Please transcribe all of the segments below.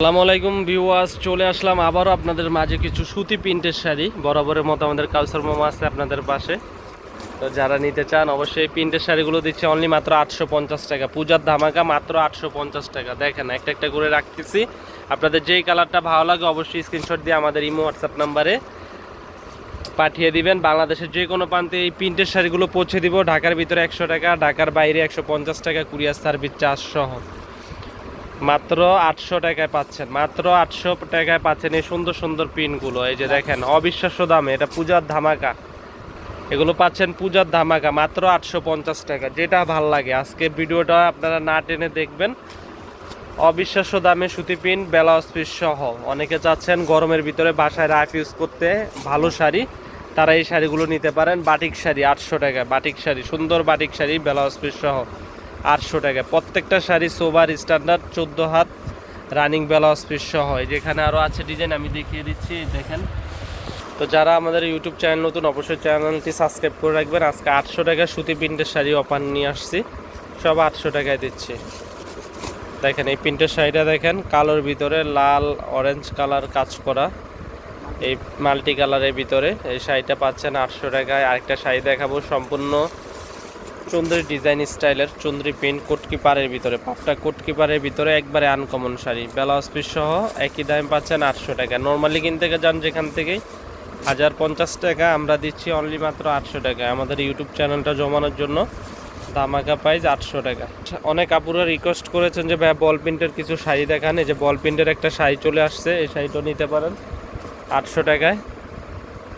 আসসালামু আলাইকুম ভিউয়ার্স, চলে আসলাম আবারও আপনাদের মাঝে কিছু সুতি প্রিন্টের শাড়ি। বরাবরের মতো আমাদের কাউসার মোমো আছে আপনাদের পাশে। তো যারা নিতে চান, অবশ্যই প্রিন্টের শাড়িগুলো দিচ্ছে অনলি মাত্র আটশো পঞ্চাশ টাকা। পূজার ধামাকা মাত্র আটশো পঞ্চাশ টাকা। দেখেন, একটা একটা করে রাখতেছি। আপনাদের যেই কালারটা ভালো লাগে, অবশ্যই স্ক্রিনশট দিয়ে আমাদের ইমো হোয়াটসঅ্যাপ নাম্বারে পাঠিয়ে দিবেন। বাংলাদেশের যে কোনো প্রান্তে এই প্রিন্টের শাড়িগুলো পৌঁছে দিব। ঢাকার ভিতরে একশো টাকা, ঢাকার বাইরে একশো পঞ্চাশ টাকা, কুরিয়ার সার্ভিস চার্জ সহ। মাত্র আটশো টাকায় পাচ্ছেন মাত্র আটশো টাকায় পাচ্ছেন এই সুন্দর সুন্দর পিনগুলো। এই যে দেখেন অবিশ্বাস্য দামে এটা পূজার ধামাকা। এগুলো পাচ্ছেন পূজার ধামাকা মাত্র আটশো পঞ্চাশ টাকা। যেটা ভালো লাগে আজকে ভিডিওটা আপনারা না টেনে দেখবেন। অবিশ্বাস্য দামে সুতি পিন ব্লাউজ পিস সহ। অনেকে চাচ্ছেন গরমের ভিতরে বাসায় রাফ ইউজ করতে ভালো শাড়ি। তারা এই শাড়িগুলো নিতে পারেন বাটিক শাড়ি আটশো টাকা বাটিক শাড়ি সুন্দর বাটিক শাড়ি ব্লাউজ পিস সহ। আটশো টাকা। প্রত্যেকটা শাড়ি সোবার স্ট্যান্ডার্ড চোদ্দ হাত রানিং ব্লাউজ পিস সহ। যেখানে আরও আছে ডিজাইন আমি দেখিয়ে দিচ্ছি, দেখেন। তো যারা আমাদের ইউটিউব চ্যানেল নতুন, অবশ্যই চ্যানেলটি সাবস্ক্রাইব করে রাখবেন। আজকে আটশো টাকা সুতি প্রিন্টের শাড়ি অপার নিয়ে আসছি। সব আটশো টাকায় দিচ্ছি। দেখেন, এই প্রিন্টের শাড়িটা দেখেন, কালোর ভিতরে লাল অরেঞ্জ কালার কাজ করা। এই মাল্টি কালারের ভিতরে এই শাড়িটা পাচ্ছেন আটশো টাকায়। আরেকটা শাড়ি দেখাবো, সম্পূর্ণ চন্দ্রি ডিজাইন স্টাইলের চন্দ্রি প্রিন্ট কোটকি পাড়ের ভিতরে, পাপটা কোটকি পাড়ের ভিতরে একবারে আনকমন শাড়ি। ব্লাউজ পিস সহ একই দাম পাচ্ছেন আটশো টাকা। নর্মালি কিনতে যান যেখান থেকেই। হাজার পঞ্চাশ টাকা আমরা দিচ্ছি অনলি মাত্র আটশো টাকা। আমাদের ইউটিউব চ্যানেলটা জমানোর জন্য দামাকা প্রাইস আটশো টাকা। অনেক আপুরা রিকোয়েস্ট করেছেন যে, ভাই বল প্রিন্টের কিছু শাড়ি দেখান। এই যে বল প্রিন্টের একটা শাড়ি চলে আসছে, এই শাড়িটা নিতে পারেন আটশো টাকায়।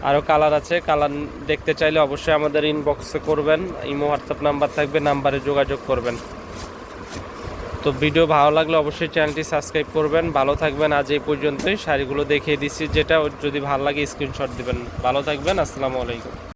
আরও কালার আছে কালার দেখতে চাইলে অবশ্যই আমাদের ইনবক্সে করবেন, ইমো হোয়াটসঅ্যাপ নাম্বার থাকবে নাম্বারে যোগাযোগ করবেন। তো ভিডিও ভালো লাগলে অবশ্যই চ্যানেলটি সাবস্ক্রাইব করবেন, ভালো থাকবেন, আজ এই পর্যন্তই। শাড়িগুলো দেখিয়ে দিচ্ছি, যেটা যদি ভালো লাগে স্ক্রিনশট দেবেন। ভালো থাকবেন, আসসালামু আলাইকুম।